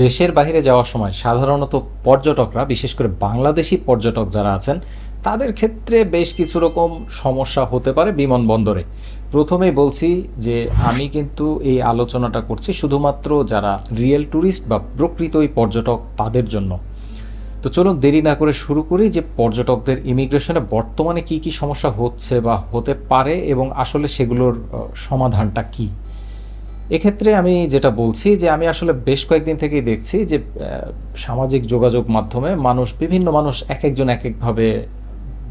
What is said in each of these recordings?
দেশের বাইরে যাওয়ার সময় সাধারণত পর্যটকরা, বিশেষ করে বাংলাদেশি পর্যটক যারা আছেন, তাদের ক্ষেত্রে বেশ কিছু রকম সমস্যা হতে পারে বিমানবন্দরে। প্রথমেই বলছি যে আমি কিন্তু এই আলোচনাটা করছি শুধুমাত্র যারা রিয়েল ট্যুরিস্ট বা প্রকৃতই পর্যটক তাদের জন্য। তো চলুন দেরি না করে শুরু করি যে পর্যটকদের ইমিগ্রেশনে বর্তমানে কি কি সমস্যা হচ্ছে বা হতে পারে এবং আসলে সেগুলোর সমাধানটা কী। এক্ষেত্রে আমি যেটা বলছি যে আমি আসলে বেশ কয়েকদিন থেকেই দেখছি যে সামাজিক যোগাযোগ মাধ্যমে মানুষ, বিভিন্ন মানুষ এক একজন এক একভাবে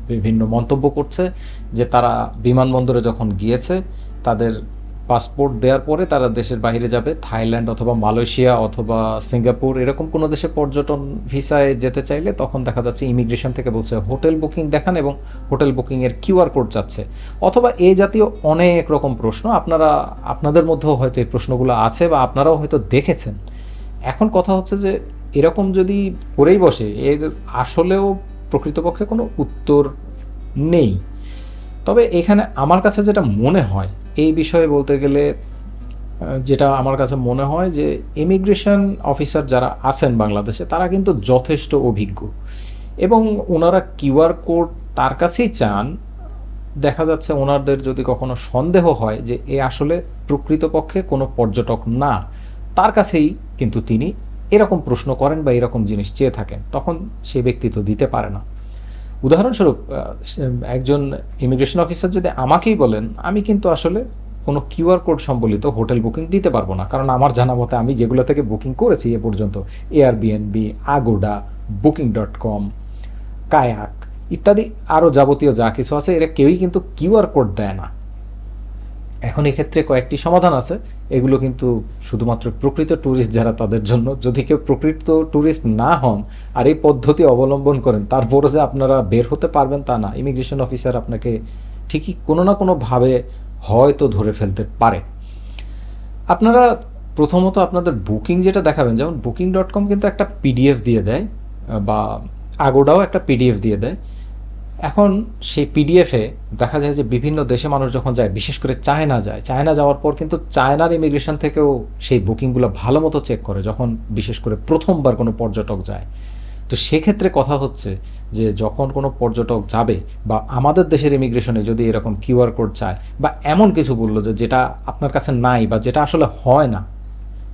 বিভিন্ন মন্তব্য করছে যে তারা বিমানবন্দরে যখন গিয়েছে, তাদের পাসপোর্ট দেওয়ার পরে তারা দেশের বাইরে যাবে, থাইল্যান্ড অথবা মালয়েশিয়া অথবা সিঙ্গাপুর, এরকম কোনো দেশে পর্যটন ভিসায় যেতে চাইলে তখন দেখা যাচ্ছে ইমিগ্রেশন থেকে বলছে হোটেল বুকিং দেখান এবং হোটেল বুকিংয়ের কিউআর কোড চাচ্ছে। অথবা এই জাতীয় অনেক রকম প্রশ্ন, আপনারা, আপনাদের মধ্যেও হয়তো এই প্রশ্নগুলো আছে বা আপনারাও হয়তো দেখেছেন। এখন কথা হচ্ছে যে এরকম যদি করেই বসে, এর আসলেও প্রকৃতপক্ষে কোনো উত্তর নেই। তবে এখানে আমার কাছে যেটা মনে হয়, এই বিষয়ে বলতে গেলে যেটা আমার কাছে মনে হয় যে ইমিগ্রেশন অফিসার যারা আছেন বাংলাদেশে, তারা কিন্তু যথেষ্ট অভিজ্ঞ। এবং ওনারা কিউআর কোড তার কাছেই চান। দেখা যাচ্ছে ওনাদের যদি কখনো সন্দেহ হয় যে, এ আসলে প্রকৃতপক্ষে কোনো পর্যটক না, তার কাছেই কিন্তু তিনি এরকম প্রশ্ন করেন বা এরকম জিনিস চেয়ে থাকেন। তখন সেই ব্যক্তি তো দিতে পারে না। উদাহরণস্বরূপ একজন ইমিগ্রেশন অফিসার যদি আমাকেই বলেন, আমি কিন্তু আসলে কোনো কিউআর কোড সম্বলিত হোটেল বুকিং দিতে পারব না। কারণ আমার জানা মতে আমি যেগুলো থেকে বুকিং করেছি এ পর্যন্ত Airbnb Agoda booking dot com Kayak ইত্যাদি আরও যাবতীয় যা কিছু আছে, এরা কেউই কিন্তু কিউআর কোড দেয় না। এখন এক্ষেত্রে কয়েকটি সমাধান আছে। এগুলো কিন্তু শুধুমাত্র প্রকৃত ট্যুরিস্ট যারা তাদের জন্য। যদি কেউ প্রকৃত ট্যুরিস্ট না হন আর এই পদ্ধতি অবলম্বন করেন, তারপরও যে আপনারা বের হতে পারবেন তা না। ইমিগ্রেশন অফিসার আপনাকে ঠিকই কোনো না কোনোভাবে হয়তো ধরে ফেলতে পারে। আপনারা প্রথমত আপনাদের বুকিং যেটা দেখাবেন, যেমন বুকিং ডট কম কিন্তু একটা পিডিএফ দিয়ে দেয়, বা আগোডাও একটা পিডিএফ দিয়ে দেয়। এখন সেই পিডিএফে দেখা যায় যে বিভিন্ন দেশে মানুষ যখন যায়, বিশেষ করে চায়না যায়, চায়না যাওয়ার পর কিন্তু চায়নার ইমিগ্রেশন থেকেও সেই বুকিংগুলো ভালো মতো চেক করে যখন বিশেষ করে প্রথমবার কোনো পর্যটক যায়। তো সেক্ষেত্রে কথা হচ্ছে যে যখন কোনো পর্যটক যাবে বা আমাদের দেশের ইমিগ্রেশনে যদি এরকম কিউআর কোড চায় বা এমন কিছু বলল যে যেটা আপনার কাছে নাই বা যেটা আসলে হয় না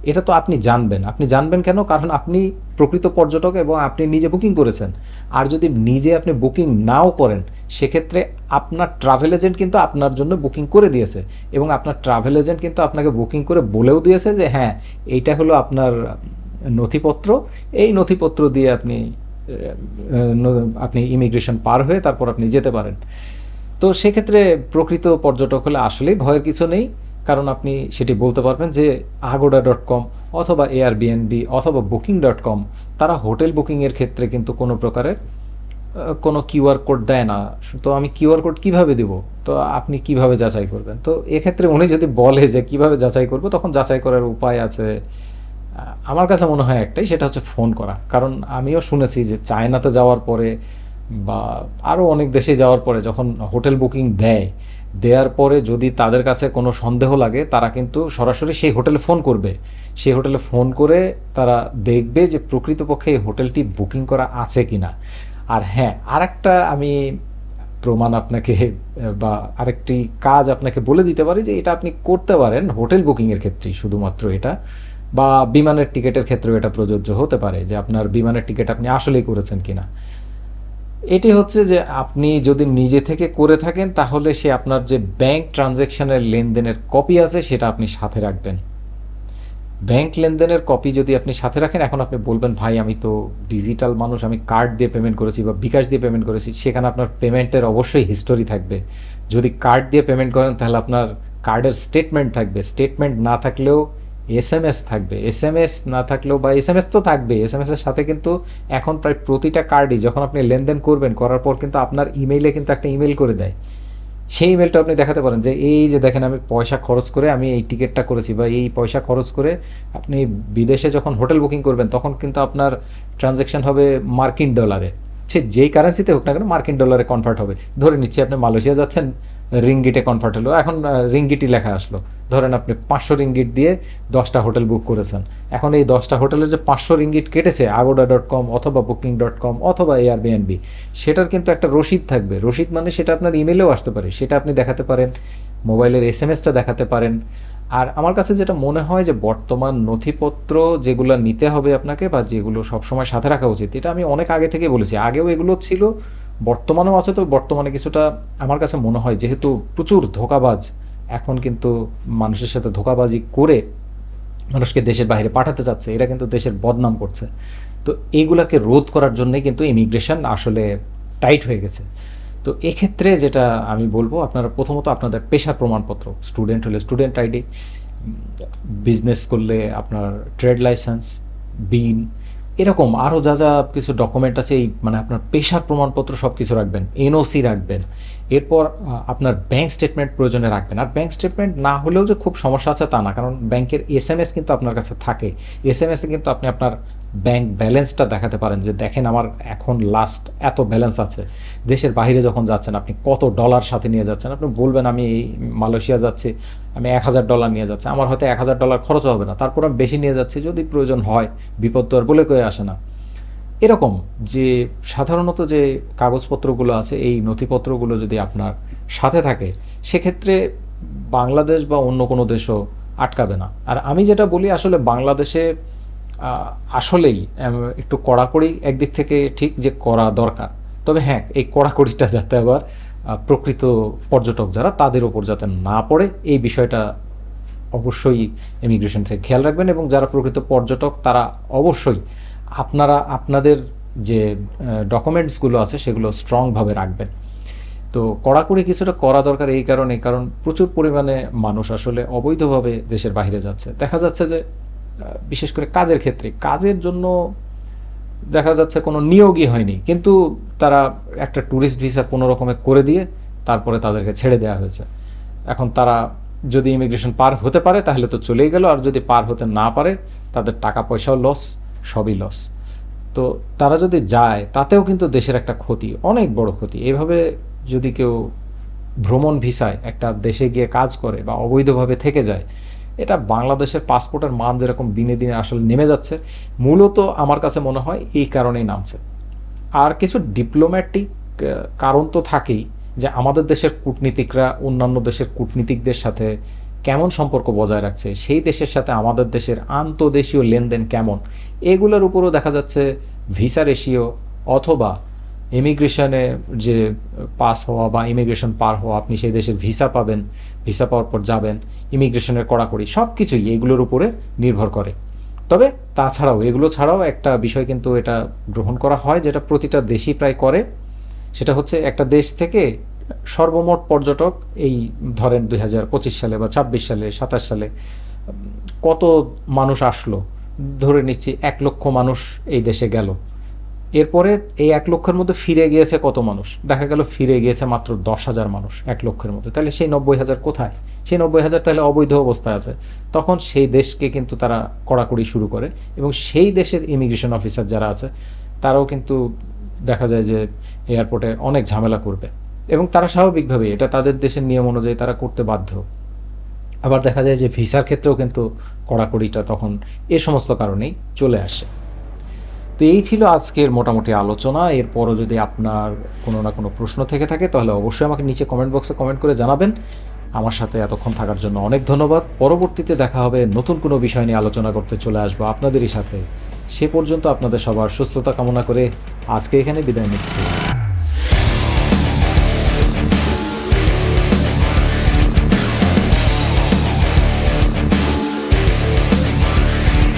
এটা তো আপনি জানবেন। আপনি জানবেন কেন? কারণ আপনি প্রকৃত পর্যটক এবং আপনি নিজে বুকিং করেছেন। আর যদি নিজে আপনি বুকিং নাও করেন, সেক্ষেত্রে আপনার ট্রাভেল এজেন্ট কিন্তু আপনার জন্য বুকিং করে দিয়েছে। এবং আপনার ট্রাভেল এজেন্ট কিন্তু আপনাকে বুকিং করে বলেও দিয়েছে যে হ্যাঁ এইটা হলো আপনার নথিপত্র। এই নথিপত্র দিয়ে আপনি আপনি ইমিগ্রেশন পার হয়ে তারপর আপনি যেতে পারেন। তো সেক্ষেত্রে প্রকৃত পর্যটক হলে আসলেই ভয়ের কিছু নেই। কারণ আপনি সেটি বলতে পারবেন যে আগোডা ডট কম অথবা এয়ারবিএনবি অথবা বুকিং ডট কম, তারা হোটেল বুকিংয়ের ক্ষেত্রে কিন্তু কোনো প্রকারের কোনো কিউআর কোড দেয় না। তো আমি কিউআর কোড কীভাবে দেব? তো আপনি কীভাবে যাচাই করবেন? তো এক্ষেত্রে উনি যদি বলে যে কীভাবে যাচাই করব, তখন যাচাই করার উপায় আছে। আমার কাছে মনে হয় একটাই, সেটা হচ্ছে ফোন করা। কারণ আমিও শুনেছি যে চায়নাতে যাওয়ার পরে বা আরও অনেক দেশে যাওয়ার পরে যখন হোটেল বুকিং দেয় দেওয়ার পরে যদি তাদের কাছে কোনো সন্দেহ লাগে, তারা কিন্তু সরাসরি সেই হোটেলে ফোন করবে। সেই হোটেলে ফোন করে তারা দেখবে যে প্রকৃতপক্ষে এই হোটেলটি বুকিং করা আছে কিনা। আর হ্যাঁ আরেকটা আমি প্রমাণ আপনাকে বা আরেকটি কাজ আপনাকে বলে দিতে পারি যে এটা আপনি করতে পারেন হোটেল বুকিংয়ের ক্ষেত্রেই শুধুমাত্র এটা, বা বিমানের টিকিটের ক্ষেত্রেও এটা প্রযোজ্য হতে পারে যে আপনার বিমানের টিকিট আপনি আসলেই করেছেন কিনা। এটি হচ্ছে যে আপনি যদি নিজে থেকে করে থাকেন, তাহলে সে আপনার যে ব্যাংক ট্রানজ্যাকশনের লেনদেনের কপি আছে, সেটা আপনি সাথে রাখবেন। ব্যাংক লেনদেনের কপি যদি আপনি সাথে রাখেন, এখন আপনি বলবেন, ভাই, আমি তো ডিজিটাল মানুষ, আমি কার্ড দিয়ে পেমেন্ট করেছি বা বিকাশ দিয়ে পেমেন্ট করেছি। সেখানে আপনার পেমেন্টের অবশ্যই হিস্টোরি থাকবে। যদি কার্ড দিয়ে পেমেন্ট করেন, তাহলে আপনার কার্ডের স্টেটমেন্ট থাকবে। স্টেটমেন্ট না থাকলেও এস এম এস থাকবে। এস এম এস না থাকলেও বা এস এম এস তো থাকবে এস এম এর সাথে কিন্তু এখন প্রায় প্রতিটা কার্ডই যখন আপনি লেনদেন করবেন, করার পর কিন্তু আপনার ইমেইলে কিন্তু একটা ইমেল করে দেয়। সেই ইমেলটা আপনি দেখাতে পারেন যে, এই যে দেখেন আমি পয়সা খরচ করে আমি এই টিকিটটা করেছি বা এই পয়সা খরচ করে আপনি বিদেশে যখন হোটেল বুকিং করবেন, তখন কিন্তু আপনার ট্রানজ্যাকশন হবে মার্কিন ডলারে সে যেই কারেন্সিতে হোক না কেন মার্কিন ডলারে কনভার্ট হবে। ধরে নিচ্ছি আপনি মালয়েশিয়া যাচ্ছেন রিঙ্গিটে কনভার্ট হলো। এখন রিঙ্গিটি লেখা আসলো। ধরেন আপনি পাঁচশো রিঙ্গিট দিয়ে দশটা হোটেল বুক করেছেন। এখন এই দশটা হোটেলের যে পাঁচশো রিঙ্গিট কেটেছে, আগোডা ডট কম অথবা বুকিং ডট কম অথবা এয়ারবিএনবি সেটার কিন্তু একটা রসিদ থাকবে। রসিদ মানে সেটা আপনার ইমেলেও আসতে পারে, সেটা আপনি দেখাতে পারেন, মোবাইলের এস এম এসটা দেখাতে পারেন। আর আমার কাছে যেটা মনে হয় যে বর্তমান নথিপত্র যেগুলো নিতে হবে আপনাকে বা যেগুলো সবসময় সাথে রাখা উচিত, এটা আমি অনেক আগে থেকে বলেছি। আগেও এগুলো ছিল, বর্তমানেও আছে, তো বর্তমানে কিছুটা আমার কাছে মনে হয় যেহেতু প্রচুর ধোকাবাজ এখন কিন্তু মানুষের সাথে ধোকাবাজি করে মানুষকে দেশের বাইরে পাঠাতে চাচ্ছে, এরা কিন্তু দেশের বদনাম করছে। তো এইগুলাকে রোধ করার জন্যই কিন্তু ইমিগ্রেশন আসলে টাইট হয়ে গেছে। তো এক্ষেত্রে যেটা আমি বলব, আপনারা প্রথমত আপনাদের পেশার প্রমাণপত্র স্টুডেন্ট হলে স্টুডেন্ট আইডি বিজনেস করলে আপনার ট্রেড লাইসেন্স বিন এরকম আরও যা যা কিছু ডকুমেন্ট আছে, এই মানে আপনার পেশার প্রমাণপত্র সব কিছু রাখবেন এনওসি রাখবেন। এরপর আপনার ব্যাংক স্টেটমেন্ট প্রয়োজনে রাখবেন। আর ব্যাংক স্টেটমেন্ট না হলেও যে খুব সমস্যা আছে তা না, কারণ ব্যাংকের এস এম এস কিন্তু আপনার কাছে থাকে। এস এম এসে কিন্তু আপনি আপনার ব্যাংক ব্যালেন্সটা দেখাতে পারেন যে দেখেন আমার এখন লাস্ট এত ব্যালেন্স আছে। দেশের বাইরে যখন যাচ্ছেন, আপনি কত ডলার সাথে নিয়ে যাচ্ছেন? আপনি বলবেন, আমি এই মালয়েশিয়া যাচ্ছি, আমি এক হাজার ডলার নিয়ে যাচ্ছি। আমার হয়তো এক হাজার ডলার খরচ হবে না। তারপর আমি বেশি নিয়ে যাচ্ছি, যদি প্রয়োজন হয়, বিপদ আর বলে কয়ে আসে না। এরকম যে সাধারণত যে কাগজপত্রগুলো আছে, এই নথিপত্রগুলো যদি আপনার সাথে থাকে, সেক্ষেত্রে বাংলাদেশ বা অন্য কোনো দেশও আটকাবে না। আর আমি যেটা বলি, আসলে বাংলাদেশে আসলেই একটু কড়াকড়ি একদিক থেকে ঠিক যে করা দরকার। তবে হ্যাঁ এই কড়াকড়িটা যাতে আবার প্রকৃত পর্যটক যারা, তাদের ওপর যাতে না পড়ে, এই বিষয়টা অবশ্যই ইমিগ্রেশন থেকে খেয়াল রাখবেন এবং যারা প্রকৃত পর্যটক, তারা অবশ্যই আপনারা, আপনাদের যে ডকুমেন্টসগুলো আছে, সেগুলো স্ট্রংভাবে রাখবেন। তো কড়াকড়ি কিছুটা করা দরকার এই কারণে, কারণ প্রচুর পরিমাণে মানুষ আসলে অবৈধভাবে দেশের বাইরে যাচ্ছে। দেখা যাচ্ছে যে বিশেষ করে কাজের ক্ষেত্রে। কাজের জন্য দেখা যাচ্ছে কোনো নিয়োগই হয়নি। কিন্তু তারা একটা ট্যুরিস্ট ভিসা কোনো রকমে করে দিয়ে তারপরে তাদেরকে ছেড়ে দেওয়া হয়েছে। এখন তারা যদি ইমিগ্রেশন পার হতে পারে, তাহলে তো চলেই গেল। আর যদি পার হতে না পারে, তাদের টাকা পয়সাও লস সবই লস তো তারা যদি যায়, তাতেও কিন্তু দেশের একটা ক্ষতি, অনেক বড় ক্ষতি। এভাবে যদি কেউ ভ্রমণ ভিসায় একটা দেশে গিয়ে কাজ করে বা অবৈধভাবে থেকে যায় এটা বাংলাদেশের পাসপোর্টের মান যেরকম দিনে দিনে আসলে নেমে যাচ্ছে, মূলত আমার কাছে মনে হয় এই কারণেই নামছে। আর কিছু ডিপ্লোম্যাটিক কারণ তো থাকেই যে আমাদের দেশের কূটনীতিকরা অন্যান্য দেশের কূটনীতিকদের সাথে কেমন সম্পর্ক বজায় রাখছে, সেই দেশের সাথে আমাদের দেশের আন্তদেশীয় লেনদেন কেমন, এগুলোর উপরও দেখা যাচ্ছে ভিসা রেশিও অথবা ইমিগ্রেশনে যে পাস হওয়া বা ইমিগ্রেশন পার হওয়া, আপনি সেই দেশে ভিসা পাবেন, ভিসা পাওয়ার পর যাবেন, ইমিগ্রেশনের কড়াকড়ি সব কিছুই এগুলোর উপরে নির্ভর করে। তবে তাছাড়াও, এগুলো ছাড়াও একটা বিষয় কিন্তু এটা গ্রহণ করা হয় যেটা প্রতিটা দেশই প্রায় করে, সেটা হচ্ছে একটা দেশ থেকে সর্বমোট পর্যটক এই ধরেন দু হাজার পঁচিশ সালে বা ছাব্বিশ সালে, সাতাশ সালে, কত মানুষ আসলো? ধরে নিচ্ছি এক লক্ষ মানুষ এই দেশে গেল। এরপরে এই এক লক্ষের মধ্যে ফিরে গিয়েছে কত মানুষ? দেখা গেল ফিরে গিয়েছে মাত্র দশ হাজার মানুষ এক লক্ষের মধ্যে। তাহলে সেই নব্বই হাজার কোথায়? সেই নব্বই হাজার তাহলে অবৈধ অবস্থায় আছে। তখন সেই দেশকে কিন্তু তারা কড়াকড়ি শুরু করে এবং সেই দেশের ইমিগ্রেশন অফিসার যারা আছে, তারাও কিন্তু দেখা যায় যে এয়ারপোর্টে অনেক ঝামেলা করবে। এবং তারা স্বাভাবিকভাবে এটা তাদের দেশের নিয়ম অনুযায়ী তারা করতে বাধ্য। আবার দেখা যায় যে ভিসার ক্ষেত্রেও কিন্তু কড়াকড়িটা তখন এ সমস্ত কারণেই চলে আসে। তো এই ছিল আজকের মোটামুটি আলোচনা। এরপরও যদি আপনার কোনো না কোনো প্রশ্ন থেকে থাকে, তাহলে অবশ্যই আমাকে নিচে কমেন্ট বক্সে কমেন্ট করে জানাবেন। আমার সাথে এতক্ষণ থাকার জন্য অনেক ধন্যবাদ। পরবর্তীতে দেখা হবে নতুন কোনো বিষয় নিয়ে আলোচনা করতে চলে আসব আপনাদেরই সাথে। সে পর্যন্ত আপনাদের সবার সুস্থতা কামনা করে আজকে এখানে বিদায় নিচ্ছি।